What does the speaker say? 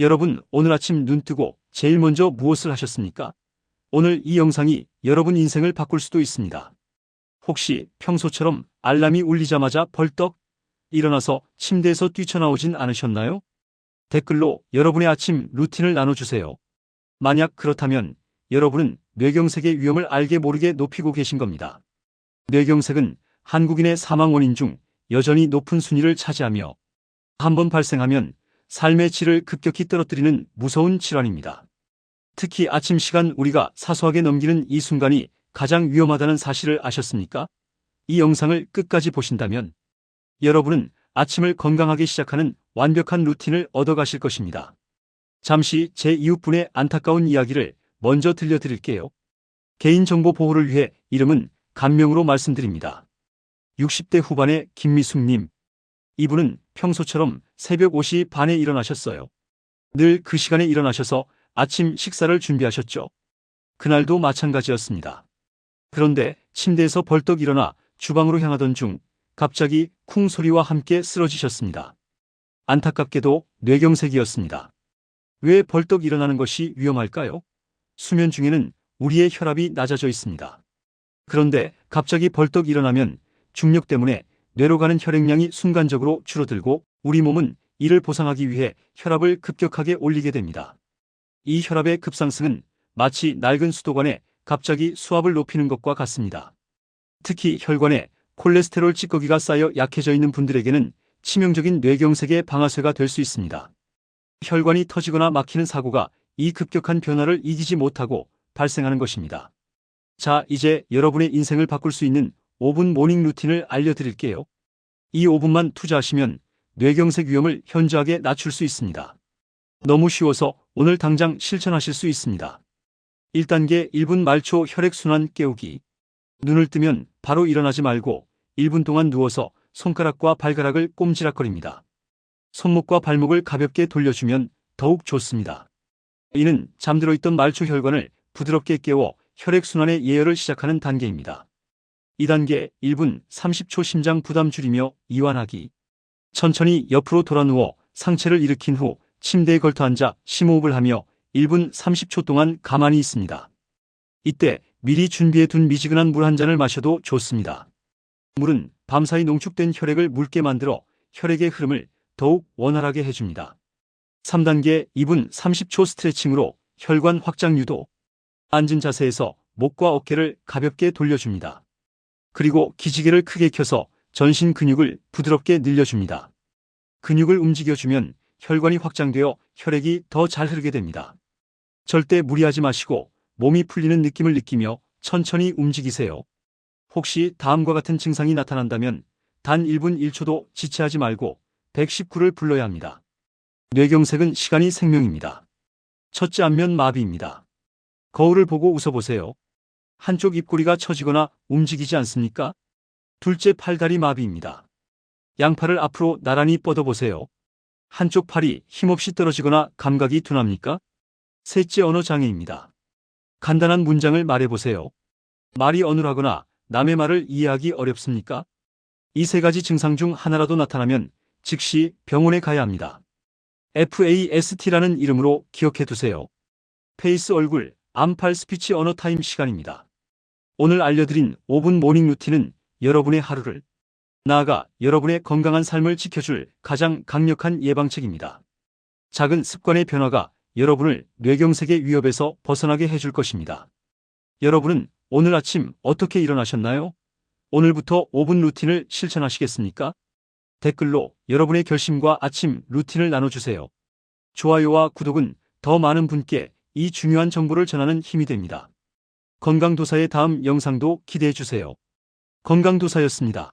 여러분, 오늘 아침 눈 뜨고 제일 먼저 무엇을 하셨습니까? 오늘 이 영상이 여러분 인생을 바꿀 수도 있습니다. 혹시 평소처럼 알람이 울리자마자 벌떡 일어나서 침대에서 뛰쳐나오진 않으셨나요? 댓글로 여러분의 아침 루틴을 나눠주세요. 만약 그렇다면 여러분은 뇌경색의 위험을 알게 모르게 높이고 계신 겁니다. 뇌경색은 한국인의 사망 원인 중 여전히 높은 순위를 차지하며 한 번 발생하면 삶의 질을 급격히 떨어뜨리는 무서운 질환입니다. 특히 아침 시간 우리가 사소하게 넘기는 이 순간이 가장 위험하다는 사실을 아셨습니까? 이 영상을 끝까지 보신다면 여러분은 아침을 건강하게 시작하는 완벽한 루틴을 얻어가실 것입니다. 잠시 제 이웃분의 안타까운 이야기를 먼저 들려드릴게요. 개인정보 보호를 위해 이름은 간명으로 말씀드립니다. 60대 후반의 김미숙님. 이분은 평소처럼 새벽 5시 반에 일어나셨어요. 늘 그 시간에 일어나셔서 아침 식사를 준비하셨죠. 그날도 마찬가지였습니다. 그런데 침대에서 벌떡 일어나 주방으로 향하던 중 갑자기 쿵 소리와 함께 쓰러지셨습니다. 안타깝게도 뇌경색이었습니다. 왜 벌떡 일어나는 것이 위험할까요? 수면 중에는 우리의 혈압이 낮아져 있습니다. 그런데 갑자기 벌떡 일어나면 중력 때문에 뇌로 가는 혈액량이 순간적으로 줄어들고 우리 몸은 이를 보상하기 위해 혈압을 급격하게 올리게 됩니다. 이 혈압의 급상승은 마치 낡은 수도관에 갑자기 수압을 높이는 것과 같습니다. 특히 혈관에 콜레스테롤 찌꺼기가 쌓여 약해져 있는 분들에게는 치명적인 뇌경색의 방아쇠가 될 수 있습니다. 혈관이 터지거나 막히는 사고가 이 급격한 변화를 이기지 못하고 발생하는 것입니다. 자, 이제 여러분의 인생을 바꿀 수 있는 5분 모닝 루틴을 알려드릴게요. 이 5분만 투자하시면 뇌경색 위험을 현저하게 낮출 수 있습니다. 너무 쉬워서 오늘 당장 실천하실 수 있습니다. 1단계 1분 말초 혈액순환 깨우기. 눈을 뜨면 바로 일어나지 말고 1분 동안 누워서 손가락과 발가락을 꼼지락거립니다. 손목과 발목을 가볍게 돌려주면 더욱 좋습니다. 이는 잠들어 있던 말초 혈관을 부드럽게 깨워 혈액순환의 예열을 시작하는 단계입니다. 2단계 1분 30초 심장 부담 줄이며 이완하기. 천천히 옆으로 돌아 누워 상체를 일으킨 후 침대에 걸터 앉아 심호흡을 하며 1분 30초 동안 가만히 있습니다. 이때 미리 준비해 둔 미지근한 물 한 잔을 마셔도 좋습니다. 물은 밤사이 농축된 혈액을 묽게 만들어 혈액의 흐름을 더욱 원활하게 해줍니다. 3단계 2분 30초 스트레칭으로 혈관 확장 유도. 앉은 자세에서 목과 어깨를 가볍게 돌려줍니다. 그리고 기지개를 크게 켜서 전신 근육을 부드럽게 늘려줍니다. 근육을 움직여주면 혈관이 확장되어 혈액이 더 잘 흐르게 됩니다. 절대 무리하지 마시고 몸이 풀리는 느낌을 느끼며 천천히 움직이세요. 혹시 다음과 같은 증상이 나타난다면 단 1분 1초도 지체하지 말고 119를 불러야 합니다. 뇌경색은 시간이 생명입니다. 첫째 안면 마비입니다. 거울을 보고 웃어보세요. 한쪽 입꼬리가 처지거나 움직이지 않습니까? 둘째 팔다리 마비입니다. 양팔을 앞으로 나란히 뻗어보세요. 한쪽 팔이 힘없이 떨어지거나 감각이 둔합니까? 셋째 언어 장애입니다. 간단한 문장을 말해보세요. 말이 어눌하거나 남의 말을 이해하기 어렵습니까? 이 세 가지 증상 중 하나라도 나타나면 즉시 병원에 가야 합니다. FAST라는 이름으로 기억해 두세요. 페이스 얼굴, 암팔 스피치 언어 타임 시간입니다. 오늘 알려드린 5분 모닝 루틴은 여러분의 하루를 나아가 여러분의 건강한 삶을 지켜줄 가장 강력한 예방책입니다. 작은 습관의 변화가 여러분을 뇌경색의 위협에서 벗어나게 해줄 것입니다. 여러분은 오늘 아침 어떻게 일어나셨나요? 오늘부터 5분 루틴을 실천하시겠습니까? 댓글로 여러분의 결심과 아침 루틴을 나눠주세요. 좋아요와 구독은 더 많은 분께 이 중요한 정보를 전하는 힘이 됩니다. 건강도사의 다음 영상도 기대해주세요. 건강도사였습니다.